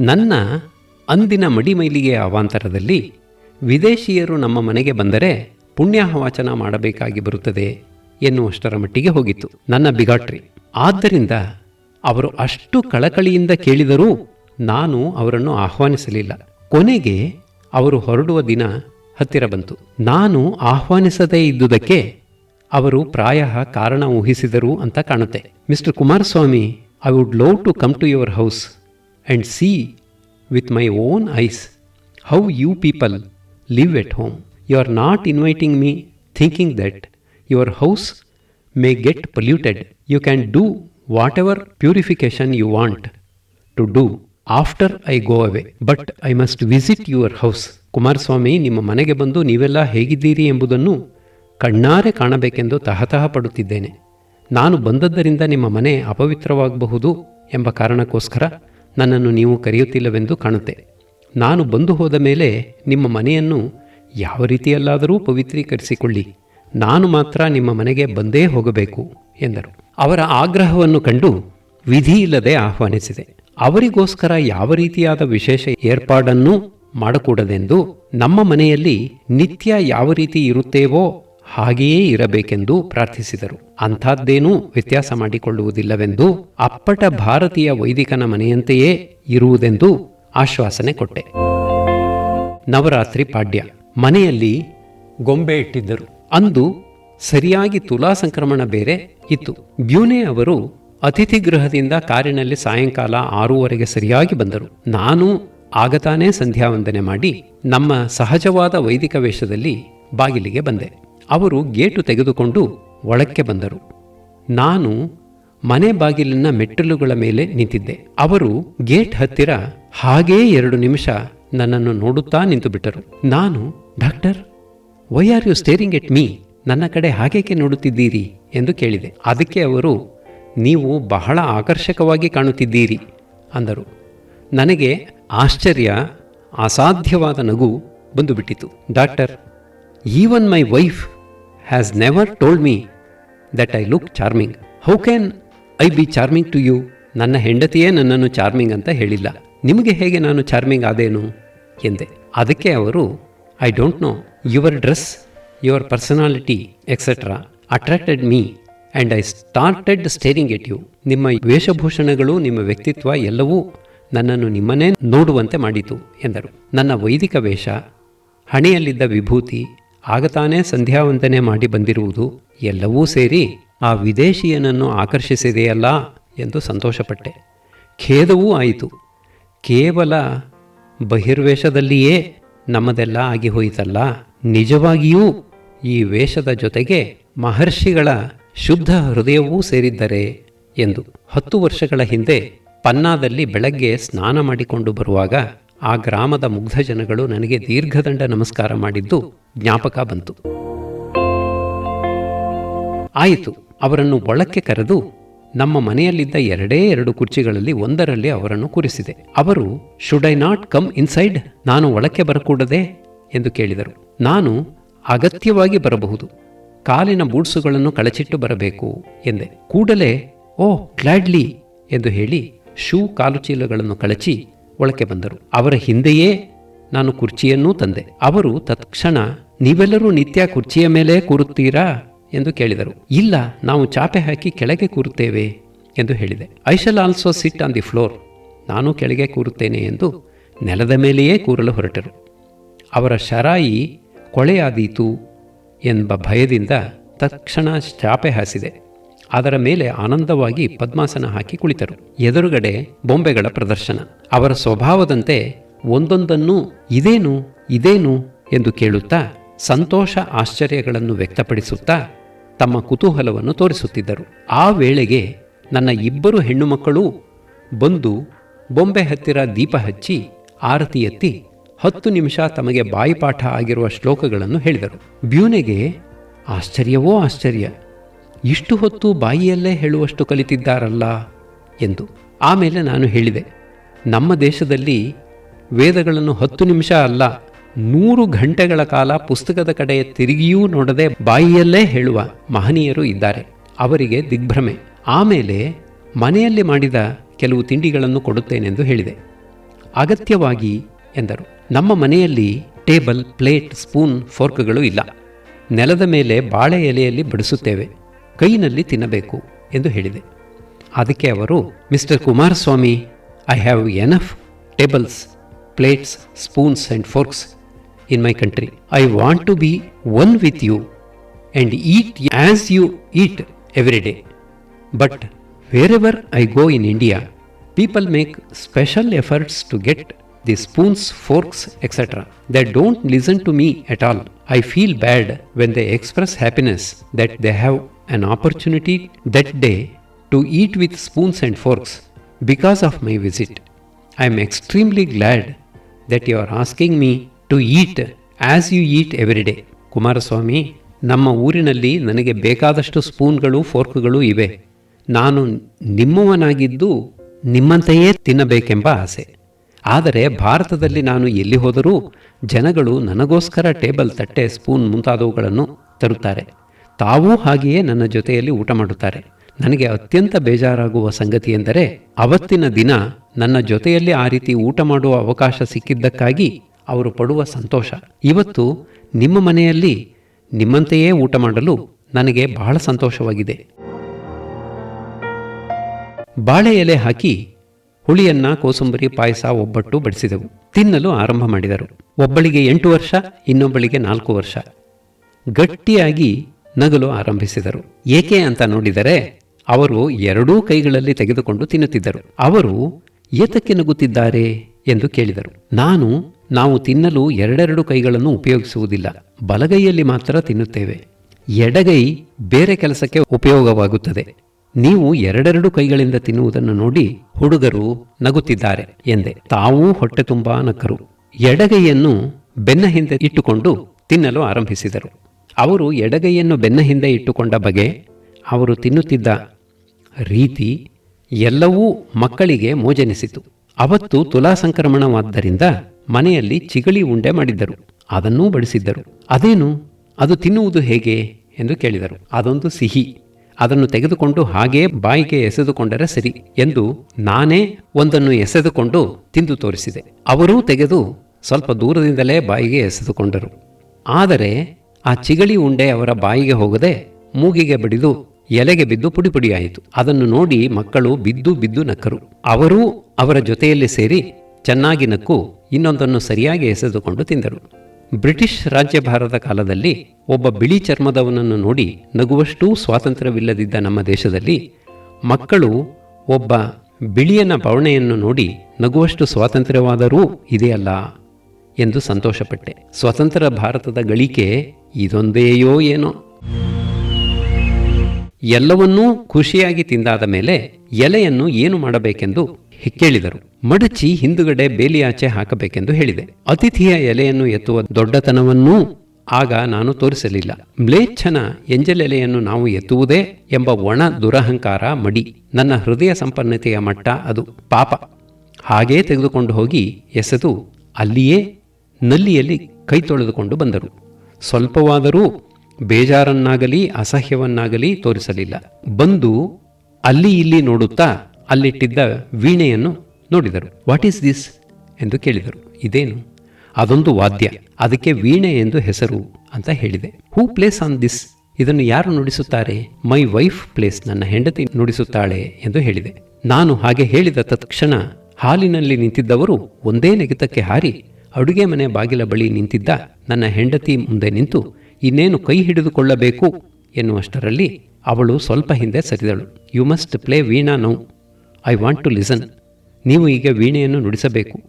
ನನ್ನ ಅಂದಿನ ಮಡಿಮೈಲಿಗೆಯ ಅವಾಂತರದಲ್ಲಿ ವಿದೇಶಿಯರು ನಮ್ಮ ಮನೆಗೆ ಬಂದರೆ ಪುಣ್ಯಾಹವಾಚನ ಮಾಡಬೇಕಾಗಿ ಬರುತ್ತದೆ ಎನ್ನುವಷ್ಟರ ಮಟ್ಟಿಗೆ ಹೋಗಿತ್ತು. ನನ್ನ ಬಿಗಾಟ್ರಿ. ಆದ್ದರಿಂದ ಅವರು ಅಷ್ಟು ಕಳಕಳಿಯಿಂದ ಕೇಳಿದರೂ ನಾನು ಅವರನ್ನು ಆಹ್ವಾನಿಸಲಿಲ್ಲ. ಕೊನೆಗೆ ಅವರು ಹೊರಡುವ ದಿನ ಹತ್ತಿರ ಬಂತು. ನಾನು ಆಹ್ವಾನಿಸದೇ ಇದ್ದುದಕ್ಕೆ ಅವರು ಪ್ರಾಯ ಕಾರಣ ಊಹಿಸಿದರು ಅಂತ ಕಾಣುತ್ತೆ. Mr Kumaraswamy I would love to come to your house and see with my own eyes how you people live at home you are not inviting me thinking that your house may get polluted you can do whatever purification you want to do after I go away but I must visit your house Kumaraswamy, ನಿಮ್ಮ ಮನೆಗೆ ಬಂದು ನೀವೆಲ್ಲ ಹೇಗಿದ್ದೀರಿ ಎಂಬುದನ್ನು ಕಣ್ಣಾರೆ ಕಾಣಬೇಕೆಂದು ತಹತಹ ಪಡುತ್ತಿದ್ದೇನೆ. ನಾನು ಬಂದದ್ದರಿಂದ ನಿಮ್ಮ ಮನೆ ಅಪವಿತ್ರವಾಗಬಹುದು ಎಂಬ ಕಾರಣಕ್ಕೋಸ್ಕರ ನನ್ನನ್ನು ನೀವು ಕರೆಯುತ್ತಿಲ್ಲವೆಂದು ಕಾಣುತ್ತೆ. ನಾನು ಬಂದು ಹೋದ ಮೇಲೆ ನಿಮ್ಮ ಮನೆಯನ್ನು ಯಾವ ರೀತಿಯಲ್ಲಾದರೂ ಪವಿತ್ರೀಕರಿಸಿಕೊಳ್ಳಿ. ನಾನು ಮಾತ್ರ ನಿಮ್ಮ ಮನೆಗೆ ಬಂದೇ ಹೋಗಬೇಕು ಎಂದರು. ಅವರ ಆಗ್ರಹವನ್ನು ಕಂಡು ವಿಧಿಯಿಲ್ಲದೆ ಆಹ್ವಾನಿಸಿದೆ. ಅವರಿಗೋಸ್ಕರ ಯಾವ ರೀತಿಯಾದ ವಿಶೇಷ ಏರ್ಪಾಡನ್ನೂ ಮಾಡಕೂಡದೆಂದು ನಮ್ಮ ಮನೆಯಲ್ಲಿ ನಿತ್ಯ ಯಾವ ರೀತಿ ಇರುತ್ತೇವೋ ಹಾಗೆಯೇ ಇರಬೇಕೆಂದು ಪ್ರಾರ್ಥಿಸಿದರು. ಅಂಥದ್ದೇನೂ ವ್ಯತ್ಯಾಸ ಮಾಡಿಕೊಳ್ಳುವುದಿಲ್ಲವೆಂದು ಅಪ್ಪಟ ಭಾರತೀಯ ವೈದಿಕನ ಮನೆಯಂತೆಯೇ ಇರುವುದೆಂದು ಆಶ್ವಾಸನೆ ಕೊಟ್ಟೆ. ನವರಾತ್ರಿ ಪಾಡ್ಯ. ಮನೆಯಲ್ಲಿ ಗೊಂಬೆ ಇಟ್ಟಿದ್ದರು. ಅಂದು ಸರಿಯಾಗಿ ತುಲಾ ಸಂಕ್ರಮಣ ಬೇರೆ ಇತ್ತು. ಬ್ಯೂನೆ ಅವರು ಅತಿಥಿ ಗೃಹದಿಂದ ಕಾರಿನಲ್ಲಿ ಸಾಯಂಕಾಲ ಆರೂವರೆಗೆ ಸರಿಯಾಗಿ ಬಂದರು. ನಾನು ಆಗತಾನೇ ಸಂಧ್ಯಾವಂದನೆ ಮಾಡಿ ನಮ್ಮ ಸಹಜವಾದ ವೈದಿಕ ವೇಷದಲ್ಲಿ ಬಾಗಿಲಿಗೆ ಬಂದೆ. ಅವರು ಗೇಟು ತೆಗೆದುಕೊಂಡು ಒಳಕ್ಕೆ ಬಂದರು. ನಾನು ಮನೆ ಬಾಗಿಲಿನ ಮೆಟ್ಟಿಲುಗಳ ಮೇಲೆ ನಿಂತಿದ್ದೆ. ಅವರು ಗೇಟ್ ಹತ್ತಿರ ಹಾಗೇ ಎರಡು ನಿಮಿಷ ನನ್ನನ್ನು ನೋಡುತ್ತಾ ನಿಂತು ಬಿಟ್ಟರು. ನಾನು, doctor why are you staring at me ನನ್ನ ಕಡೆ ಹಾಗೇಕೆ ನೋಡುತ್ತಿದ್ದೀರಿ? ಎಂದು ಕೇಳಿದೆ. ಅದಕ್ಕೆ ಅವರು, ನೀವು ಬಹಳ ಆಕರ್ಷಕವಾಗಿ ಕಾಣುತ್ತಿದ್ದೀರಿ, ಅಂದರು. ನನಗೆ ಆಶ್ಚರ್ಯ, ಅಸಾಧ್ಯವಾದ ನಗು ಬಂದುಬಿಟ್ಟಿತು. Doctor even my wife has never told me that I look charming how can I be charming to you ನನ್ನ ಹೆಂಡತಿಯೇ ನನ್ನನ್ನು ಚಾರ್ಮಿಂಗ್ ಅಂತ ಹೇಳಿಲ್ಲ. ನಿಮಗೆ ಹೇಗೆ ನಾನು ಚಾರ್ಮಿಂಗ್ ಆದೇನು? ಎಂದೆ. ಅದಕ್ಕೆ ಅವರು I don't know your dress your personality etcetera attracted me and I started staring at you ನಿಮ್ಮ ವೇಷಭೂಷಣಗಳು, ನಿಮ್ಮ ವ್ಯಕ್ತಿತ್ವ ಎಲ್ಲವೂ ನನ್ನನ್ನು ನಿಮ್ಮನ್ನೇ ನೋಡುವಂತೆ ಮಾಡಿತು, ಎಂದರು. ನನ್ನ ವೈದಿಕ ವೇಷ, ಹಣೆಯಲ್ಲಿದ್ದ ವಿಭೂತಿ ಆಗತಾನೇ ಸಂಧ್ಯಾವಂದನೆ ಮಾಡಿ ಬಂದಿರುವುದು ಎಲ್ಲವೂ ಸೇರಿ ಆ ವಿದೇಶಿಯನನ್ನು ಆಕರ್ಷಿಸಿದೆಯಲ್ಲ ಎಂದು ಸಂತೋಷಪಟ್ಟೆ. ಖೇದವೂ ಆಯಿತು. ಕೇವಲ ಬಹಿರ್ವೇಷದಲ್ಲಿಯೇ ನಮ್ಮದೆಲ್ಲ ಆಗಿ ಹೋಯಿತಲ್ಲ. ನಿಜವಾಗಿಯೂ ಈ ವೇಷದ ಜೊತೆಗೆ ಮಹರ್ಷಿಗಳ ಶುದ್ಧ ಹೃದಯವೂ ಸೇರಿದ್ದರೆ ಎಂದು ಹತ್ತು ವರ್ಷಗಳ ಹಿಂದೆ ಪನ್ನಾದಲ್ಲಿ ಬೆಳಗ್ಗೆ ಸ್ನಾನ ಮಾಡಿಕೊಂಡು ಬರುವಾಗ ಆ ಗ್ರಾಮದ ಮುಗ್ಧ ಜನಗಳು ನನಗೆ ದೀರ್ಘದಂಡ ನಮಸ್ಕಾರ ಮಾಡಿದ್ದು ಜ್ಞಾಪಕ ಬಂತು. ಆಯಿತು, ಅವರನ್ನು ಒಳಕ್ಕೆ ಕರೆದು ನಮ್ಮ ಮನೆಯಲ್ಲಿದ್ದ ಎರಡೇ ಎರಡು ಕುರ್ಚಿಗಳಲ್ಲಿ ಒಂದರಲ್ಲಿ ಅವರನ್ನು ಕೂರಿಸಿದೆ. ಅವರು should I not come inside ನಾನು ಒಳಕ್ಕೆ ಬರಕೂಡದೆ? ಎಂದು ಕೇಳಿದರು. ನಾನು ಅಗತ್ಯವಾಗಿ ಬರಬಹುದು. ಕಾಲಿನ ಬೂಟ್ಸುಗಳನ್ನು ಕಳಚಿಟ್ಟು ಬರಬೇಕು, ಎಂದೆ. ಕೂಡಲೇ ಓ ಗ್ಲಾಡ್ಲಿ, ಎಂದು ಹೇಳಿ, ಶೂ ಕಾಲುಚೀಲಗಳನ್ನು ಕಳಚಿ ಒಳಕ್ಕೆ ಬಂದರು. ಅವರ ಹಿಂದೆಯೇ ನಾನು ಕುರ್ಚಿಯನ್ನೂ ತಂದೆ. ಅವರು ತತ್ಕ್ಷಣ, ನೀವೆಲ್ಲರೂ ನಿತ್ಯ ಕುರ್ಚಿಯ ಮೇಲೆ ಕೂರುತ್ತೀರಾ? ಎಂದು ಕೇಳಿದರು. ಇಲ್ಲ, ನಾವು ಚಾಪೆ ಹಾಕಿ ಕೆಳಗೆ ಕೂರುತ್ತೇವೆ ಎಂದು ಹೇಳಿದೆ. I shall also sit on the floor ನಾನು ಕೆಳಗೆ ಕೂರುತ್ತೇನೆ ಎಂದು ನೆಲದ ಮೇಲೆಯೇ ಕೂರಲು ಹೊರಟರು. ಅವರ ಶರಾಯಿ ಕೊಳೆಯಾದೀತು ಎಂಬ ಭಯದಿಂದ ತಕ್ಷಣ ಚಾಪೆ ಹಾಸಿದೆ. ಅದರ ಮೇಲೆ ಆನಂದವಾಗಿ ಪದ್ಮಾಸನ ಹಾಕಿ ಕುಳಿತರು. ಎದುರುಗಡೆ ಬೊಂಬೆಗಳ ಪ್ರದರ್ಶನ. ಅವರ ಸ್ವಭಾವದಂತೆ ಒಂದೊಂದನ್ನು ಇದೇನು ಇದೇನು ಎಂದು ಕೇಳುತ್ತಾ ಸಂತೋಷ ಆಶ್ಚರ್ಯಗಳನ್ನು ವ್ಯಕ್ತಪಡಿಸುತ್ತಾ ತಮ್ಮ ಕುತೂಹಲವನ್ನು ತೋರಿಸುತ್ತಿದ್ದರು. ಆ ವೇಳೆಗೆ ನನ್ನ ಇಬ್ಬರು ಹೆಣ್ಣು ಮಕ್ಕಳು ಬಂದು ಬೊಂಬೆ ಹತ್ತಿರ ದೀಪ ಹಚ್ಚಿ ಆರತಿ ಎತ್ತಿ ಹತ್ತು ನಿಮಿಷ ತಮಗೆ ಬಾಯಿಪಾಠ ಆಗಿರುವ ಶ್ಲೋಕಗಳನ್ನು ಹೇಳಿದರು. ಬ್ಯೂನೆಗೆ ಆಶ್ಚರ್ಯವೋ ಆಶ್ಚರ್ಯ. ಇಷ್ಟು ಹೊತ್ತು ಬಾಯಿಯಲ್ಲೇ ಹೇಳುವಷ್ಟು ಕಲಿತಿದ್ದಾರಲ್ಲ ಎಂದು. ಆಮೇಲೆ ನಾನು ಹೇಳಿದೆ, ನಮ್ಮ ದೇಶದಲ್ಲಿ ವೇದಗಳನ್ನು ಹತ್ತು ನಿಮಿಷ ಅಲ್ಲ, ನೂರು ಗಂಟೆಗಳ ಕಾಲ ಪುಸ್ತಕದ ಕಡೆಯ ತಿರುಗಿಯೂ ನೋಡದೆ ಬಾಯಿಯಲ್ಲೇ ಹೇಳುವ ಮಹನೀಯರು ಇದ್ದಾರೆ. ಅವರಿಗೆ ದಿಗ್ಭ್ರಮೆ. ಆಮೇಲೆ ಮನೆಯಲ್ಲಿ ಮಾಡಿದ ಕೆಲವು ತಿಂಡಿಗಳನ್ನು ಕೊಡುತ್ತೇನೆಂದು ಹೇಳಿದೆ. ಅಗತ್ಯವಾಗಿ ಎಂದರು. ನಮ್ಮ ಮನೆಯಲ್ಲಿ ಟೇಬಲ್, ಪ್ಲೇಟ್, ಸ್ಪೂನ್, ಫೋರ್ಕ್ಗಳು ಇಲ್ಲ. ನೆಲದ ಮೇಲೆ ಬಾಳೆ ಎಲೆಯಲ್ಲಿ ಬಡಿಸುತ್ತೇವೆ. ಕೈನಲ್ಲಿ ತಿನ್ನಬೇಕು ಎಂದು ಹೇಳಿದೆ. ಅದಕ್ಕೆ ಅವರು, Mr Kumaraswamy I have enough tables plates spoons and forks in my country I want to be one with you and eat as you eat every day but wherever I go in India people make special efforts to get the spoons forks etcetera they don't listen to me at all. I feel bad when they express happiness that they have an opportunity that day to eat with spoons and forks because of my visit. I am extremely glad that you are asking me to eat as you eat every day. Kumaraswamy ನಮ್ಮ ಊರಿನಲ್ಲಿ ನನಗೆ ಬೇಕಾದಷ್ಟು ಸ್ಪೂನ್ಗಳು ಫೋರ್ಕ್ಗಳು ಇವೆ ನಾನು ನಿಮ್ಮವನಾಗಿದ್ದು ನಿಮ್ಮಂತೆಯೇ ತಿನ್ನಬೇಕೆಂಬ ಆಸೆ ಆದರೆ ಭಾರತದಲ್ಲಿ ನಾನು ಎಲ್ಲಿ ಹೋದರೂ ಜನಗಳು ನನಗೋಸ್ಕರ ಟೇಬಲ್ ತಟ್ಟೆ, ಸ್ಪೂನ್ ಮುಂತಾದವುಗಳನ್ನು ತರುತ್ತಾರೆ. ತಾವೂ ಹಾಗೆಯೇ ನನ್ನ ಜೊತೆಯಲ್ಲಿ ಊಟ ಮಾಡುತ್ತಾರೆ. ನನಗೆ ಅತ್ಯಂತ ಬೇಜಾರಾಗುವ ಸಂಗತಿ ಎಂದರೆ, ಅವತ್ತಿನ ದಿನ ನನ್ನ ಜೊತೆಯಲ್ಲಿ ಆ ರೀತಿ ಊಟ ಮಾಡುವ ಅವಕಾಶ ಸಿಕ್ಕಿದ್ದಕ್ಕಾಗಿ ಅವರು ಪಡುವ ಸಂತೋಷ. ಇವತ್ತು ನಿಮ್ಮ ಮನೆಯಲ್ಲಿ ನಿಮ್ಮಂತೆಯೇ ಊಟ ಮಾಡಲು ನನಗೆ ಬಹಳ ಸಂತೋಷವಾಗಿದೆ. ಬಾಳೆ ಎಲೆ ಹಾಕಿ ಹುಳಿಯನ್ನ ಕೋಸಂಬರಿ, ಪಾಯಸ, ಒಬ್ಬಟ್ಟು ಬಡಿಸಿದೆವು. ತಿನ್ನಲು ಆರಂಭ ಮಾಡಿದರು. ಒಬ್ಬಳಿಗೆ ಎಂಟು ವರ್ಷ, ಇನ್ನೊಬ್ಬಳಿಗೆ ನಾಲ್ಕು ವರ್ಷ. ಗಟ್ಟಿಯಾಗಿ ನಗಲು ಆರಂಭಿಸಿದರು. ಏಕೆ ಅಂತ ನೋಡಿದರೆ, ಅವರು ಎರಡೂ ಕೈಗಳಲ್ಲಿ ತೆಗೆದುಕೊಂಡು ತಿನ್ನುತ್ತಿದ್ದರು. ಅವರು, ಏತಕ್ಕೆ ನಗುತ್ತಿದ್ದಾರೆ? ಎಂದು ಕೇಳಿದರು. ನಾನು, ನಾವು ತಿನ್ನಲು ಎರಡೆರಡು ಕೈಗಳನ್ನು ಉಪಯೋಗಿಸುವುದಿಲ್ಲ. ಬಲಗೈಯಲ್ಲಿ ಮಾತ್ರ ತಿನ್ನುತ್ತೇವೆ. ಎಡಗೈ ಬೇರೆ ಕೆಲಸಕ್ಕೆ ಉಪಯೋಗವಾಗುತ್ತದೆ. ನೀವು ಎರಡೆರಡು ಕೈಗಳಿಂದ ತಿನ್ನುವುದನ್ನು ನೋಡಿ ಹುಡುಗರು ನಗುತ್ತಿದ್ದಾರೆ ಎಂದೆ. ತಾವೂ ಹೊಟ್ಟೆ ತುಂಬಾ ನಕ್ಕರು. ಎಡಗೈಯನ್ನು ಬೆನ್ನ ಹಿಂದೆ ಇಟ್ಟುಕೊಂಡು ತಿನ್ನಲು ಆರಂಭಿಸಿದರು. ಅವರು ಎಡಗೈಯನ್ನು ಬೆನ್ನ ಹಿಂದೆ ಇಟ್ಟುಕೊಂಡ ಬಗೆ ಅವರು ತಿನ್ನುತ್ತಿದ್ದ ರೀತಿ ಎಲ್ಲವೂ ಮಕ್ಕಳಿಗೆ ಮೋಜನಿಸಿತು. ಅವತ್ತು ತುಲಾ ಸಂಕ್ರಮಣವಾದ್ದರಿಂದ ಮನೆಯಲ್ಲಿ ಚಿಗಳಿ ಉಂಡೆ ಮಾಡಿದ್ದರು. ಅದನ್ನೂ ಬಡಿಸಿದ್ದರು. ಅದೇನು? ಅದು ತಿನ್ನುವುದು ಹೇಗೆ? ಎಂದು ಕೇಳಿದರು. ಅದೊಂದು ಸಿಹಿ. ಅದನ್ನು ತೆಗೆದುಕೊಂಡು ಹಾಗೇ ಬಾಯಿಗೆ ಎಸೆದುಕೊಂಡರೆ ಸರಿ ಎಂದು ನಾನೇ ಒಂದನ್ನು ಎಸೆದುಕೊಂಡು ತಿಂದು ತೋರಿಸಿದೆ. ಅವರೂ ತೆಗೆದು ಸ್ವಲ್ಪ ದೂರದಿಂದಲೇ ಬಾಯಿಗೆ ಎಸೆದುಕೊಂಡರು. ಆದರೆ ಆ ಚಿಗಳಿ ಉಂಡೆ ಅವರ ಬಾಯಿಗೆ ಹೋಗದೆ ಮೂಗಿಗೆ ಬಡಿದು ಎಲೆಗೆ ಬಿದ್ದು ಪುಡಿಪುಡಿಯಾಯಿತು. ಅದನ್ನು ನೋಡಿ ಮಕ್ಕಳು ಬಿದ್ದು ಬಿದ್ದು ನಕ್ಕರು. ಅವರೂ ಅವರ ಜೊತೆಯಲ್ಲಿ ಸೇರಿ ಚೆನ್ನಾಗಿ ನಕ್ಕು ಇನ್ನೊಂದನ್ನು ಸರಿಯಾಗಿ ಎಸೆದುಕೊಂಡು ತಿಂದರು. ಬ್ರಿಟಿಷ್ ರಾಜ್ಯಭಾರದ ಕಾಲದಲ್ಲಿ ಒಬ್ಬ ಬಿಳಿ ಚರ್ಮದವನನ್ನು ನೋಡಿ ನಗುವಷ್ಟೂ ಸ್ವಾತಂತ್ರ್ಯವಿಲ್ಲದಿದ್ದ ನಮ್ಮ ದೇಶದಲ್ಲಿ ಮಕ್ಕಳು ಒಬ್ಬ ಬಿಳಿಯನ ಬವಣೆಯನ್ನು ನೋಡಿ ನಗುವಷ್ಟು ಸ್ವಾತಂತ್ರ್ಯವಾದರೂ ಇದೆಯಲ್ಲ ಎಂದು ಸಂತೋಷಪಟ್ಟೆ. ಸ್ವತಂತ್ರ ಭಾರತದ ಗಳಿಕೆ ಇದೊಂದೆಯೋ ಏನೋ. ಎಲ್ಲವನ್ನೂ ಖುಷಿಯಾಗಿ ತಿಂದಾದ ಮೇಲೆ ಎಲೆಯನ್ನು ಏನು ಮಾಡಬೇಕೆಂದು ಕೇಳಿದರು. ಮಡಚಿ ಹಿಂದುಗಡೆ ಬೇಲಿಯಾಚೆ ಹಾಕಬೇಕೆಂದು ಹೇಳಿದೆ. ಅತಿಥಿಯ ಎಲೆಯನ್ನು ಎತ್ತುವ ದೊಡ್ಡತನವನ್ನೂ ಆಗ ನಾನು ತೋರಿಸಲಿಲ್ಲ. ಮ್ಲೇಚ್ಛನ ಎಂಜಲೆಲೆಯನ್ನು ನಾವು ಎತ್ತುವುದೇ ಎಂಬ ಒಣ ದುರಹಂಕಾರ ಮಡಿ. ನನ್ನ ಹೃದಯ ಸಂಪನ್ನತೆಯ ಮಟ್ಟ ಅದು ಪಾಪ. ಹಾಗೇ ತೆಗೆದುಕೊಂಡು ಹೋಗಿ ಎಸೆದು ಅಲ್ಲಿಯೇ ನಲ್ಲಿಯಲ್ಲಿ ಕೈ ತೊಳೆದುಕೊಂಡು ಬಂದರು. ಸ್ವಲ್ಪವಾದರೂ ಬೇಜಾರನ್ನಾಗಲಿ ಅಸಹ್ಯವನ್ನಾಗಲಿ ತೋರಿಸಲಿಲ್ಲ. ಬಂದು ಅಲ್ಲಿ ಇಲ್ಲಿ ನೋಡುತ್ತಾ ಅಲ್ಲಿಟ್ಟಿದ್ದ ವೀಣೆಯನ್ನು ನೋಡಿದರು. ವಾಟ್ ಈಸ್ ದಿಸ್ ಎಂದು ಕೇಳಿದರು. ಇದೇನು? ಅದೊಂದು ವಾದ್ಯ. ಅದಕ್ಕೆ ವೀಣೆ ಎಂದು ಹೆಸರು ಅಂತ ಹೇಳಿದೆ. ಹೂ ಪ್ಲೇಸ್ ಆನ್ ದಿಸ್ ಇದನ್ನು ಯಾರು ನುಡಿಸುತ್ತಾರೆ? ಮೈ ವೈಫ್ ಪ್ಲೇಸ್ ನನ್ನ ಹೆಂಡತಿ ನುಡಿಸುತ್ತಾಳೆ ಎಂದು ಹೇಳಿದೆ. ನಾನು ಹಾಗೆ ಹೇಳಿದ ತತ್ಕ್ಷಣ ಹಾಲಿನಲ್ಲಿ ನಿಂತಿದ್ದವರು ಒಂದೇ ನೆಗೆತಕ್ಕೆ ಹಾರಿ ಅಡುಗೆ ಮನೆ ಬಾಗಿಲ ಬಳಿ ನಿಂತಿದ್ದ ನನ್ನ ಹೆಂಡತಿ ಮುಂದೆ ನಿಂತು, ಇನ್ನೇನು ಕೈ ಹಿಡಿದುಕೊಳ್ಳಬೇಕು? ಎನ್ನುವಷ್ಟರಲ್ಲಿ ಅವಳು ಸ್ವಲ್ಪ ಹಿಂದೆ ಸರಿದಳು. You must play veena now I want to listen ನೀವು ಈಗ ವೀಣೆಯನ್ನು ನುಡಿಸಬೇಕು.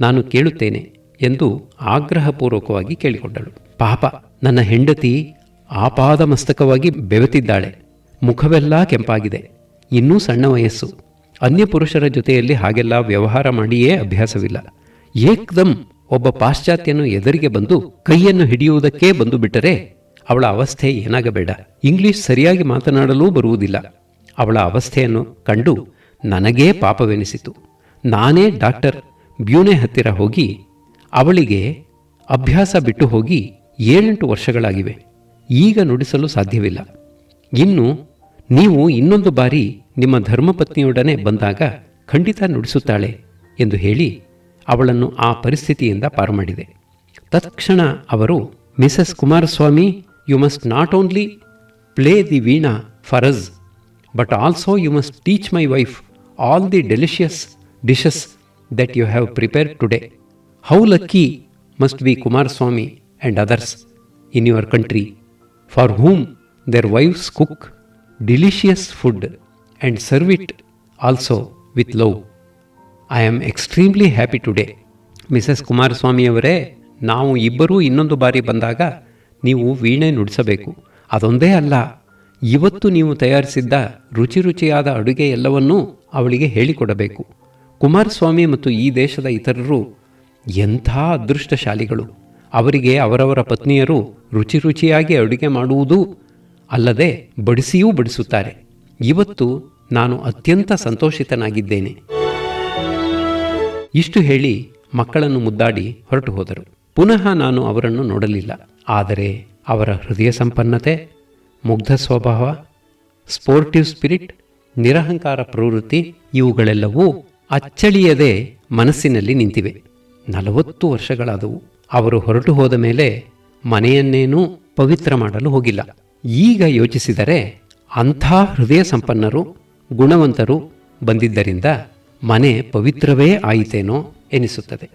ನಾನು ಕೇಳುತ್ತೇನೆ ಎಂದು ಆಗ್ರಹಪೂರ್ವಕವಾಗಿ ಕೇಳಿಕೊಂಡಳು. ಪಾಪ, ನನ್ನ ಹೆಂಡತಿ ಆಪಾದ ಮಸ್ತಕವಾಗಿ ಬೆವೆತಿದ್ದಾಳೆ. ಮುಖವೆಲ್ಲ ಕೆಂಪಾಗಿದೆ. ಇನ್ನೂ ಸಣ್ಣ ವಯಸ್ಸು. ಅನ್ಯ ಪುರುಷರ ಜೊತೆಯಲ್ಲಿ ಹಾಗೆಲ್ಲ ವ್ಯವಹಾರ ಮಾಡಿಯೇ ಅಭ್ಯಾಸವಿಲ್ಲ. ಏಕ್ದಂ ಒಬ್ಬ ಪಾಶ್ಚಾತ್ಯನು ಎದುರಿಗೆ ಬಂದು ಕೈಯನ್ನು ಹಿಡಿಯುವುದಕ್ಕೇ ಬಂದು ಬಿಟ್ಟರೆ ಅವಳ ಅವಸ್ಥೆ ಏನಾಗಬೇಡ. ಇಂಗ್ಲಿಷ್ ಸರಿಯಾಗಿ ಮಾತನಾಡಲೂ ಬರುವುದಿಲ್ಲ. ಅವಳ ಅವಸ್ಥೆಯನ್ನು ಕಂಡು ನನಗೇ ಪಾಪವೆನಿಸಿತು. ನಾನೇ ಡಾಕ್ಟರ್ ಬ್ಯೂನೆ ಹತ್ತಿರ ಹೋಗಿ ಅವಳಿಗೆ ಅಭ್ಯಾಸ ಬಿಟ್ಟು ಹೋಗಿ ಏಳೆಂಟು ವರ್ಷಗಳಾಗಿವೆ. ಈಗ ನುಡಿಸಲು ಸಾಧ್ಯವಿಲ್ಲ. ಇನ್ನು ನೀವು ಇನ್ನೊಂದು ಬಾರಿ ನಿಮ್ಮ ಧರ್ಮಪತ್ನಿಯೊಡನೆ ಬಂದಾಗ ಖಂಡಿತ ನುಡಿಸುತ್ತಾಳೆ ಎಂದು ಹೇಳಿ ಅವಳನ್ನು ಆ ಪರಿಸ್ಥಿತಿಯಿಂದ ಪಾರು ಮಾಡಿದೆ. ತತ್ಕ್ಷಣ ಅವರು, Mrs Kumaraswamy you must not only play the veena for us but also you must teach my wife all the delicious dishes that you have prepared today how lucky must be Kumaraswamy and others in your country for whom their wives cook delicious food and serve it also with love. I am extremely happy today Mrs ಕುಮಾರಸ್ವಾಮಿಯವರೇ ನಾವು ಇಬ್ಬರೂ ಇನ್ನೊಂದು ಬಾರಿ ಬಂದಾಗ ನೀವು ವೀಣೆ ನುಡಿಸಬೇಕು. ಅದೊಂದೇ ಅಲ್ಲ, ಇವತ್ತು ನೀವು ತಯಾರಿಸಿದ್ದ ರುಚಿ ರುಚಿಯಾದ ಅಡುಗೆ ಎಲ್ಲವನ್ನೂ ಅವಳಿಗೆ ಹೇಳಿಕೊಡಬೇಕು. ಕುಮಾರಸ್ವಾಮಿ ಮತ್ತು ಈ ದೇಶದ ಇತರರು ಎಂಥ ಅದೃಷ್ಟಶಾಲಿಗಳು. ಅವರಿಗೆ ಅವರವರ ಪತ್ನಿಯರು ರುಚಿ ರುಚಿಯಾಗಿ ಅಡುಗೆ ಮಾಡುವುದೂ ಅಲ್ಲದೆ ಬಡಿಸಿಯೂ ಬಡಿಸುತ್ತಾರೆ. ಇವತ್ತು ನಾನು ಅತ್ಯಂತ ಸಂತೋಷಿತನಾಗಿದ್ದೇನೆ. ಇಷ್ಟು ಹೇಳಿ ಮಕ್ಕಳನ್ನು ಮುದ್ದಾಡಿ ಹೊರಟು ಹೋದರು. ಪುನಃ ನಾನು ಅವರನ್ನು ನೋಡಲಿಲ್ಲ. ಆದರೆ ಅವರ ಹೃದಯ ಸಂಪನ್ನತೆ, ಮುಗ್ಧ ಸ್ವಭಾವ ಸ್ಪೋರ್ಟಿವ್ ಸ್ಪಿರಿಟ್ ನಿರಹಂಕಾರ ಪ್ರವೃತ್ತಿ ಇವುಗಳೆಲ್ಲವೂ ಅಚ್ಚಳಿಯದೆ ಮನಸ್ಸಿನಲ್ಲಿ ನಿಂತಿವೆ. ನಲವತ್ತು ವರ್ಷಗಳಾದವು. ಅವರು ಹೊರಟು ಹೋದ ಮೇಲೆ ಮನೆಯನ್ನೇನೂ ಪವಿತ್ರ ಮಾಡಲು ಹೋಗಿಲ್ಲ. ಈಗ ಯೋಚಿಸಿದರೆ ಅಂಥ ಹೃದಯ ಸಂಪನ್ನರು, ಗುಣವಂತರು ಬಂದಿದ್ದರಿಂದ ಮನೆ ಪವಿತ್ರವೇ ಆಯಿತೇನೋ ಎನಿಸುತ್ತದೆ.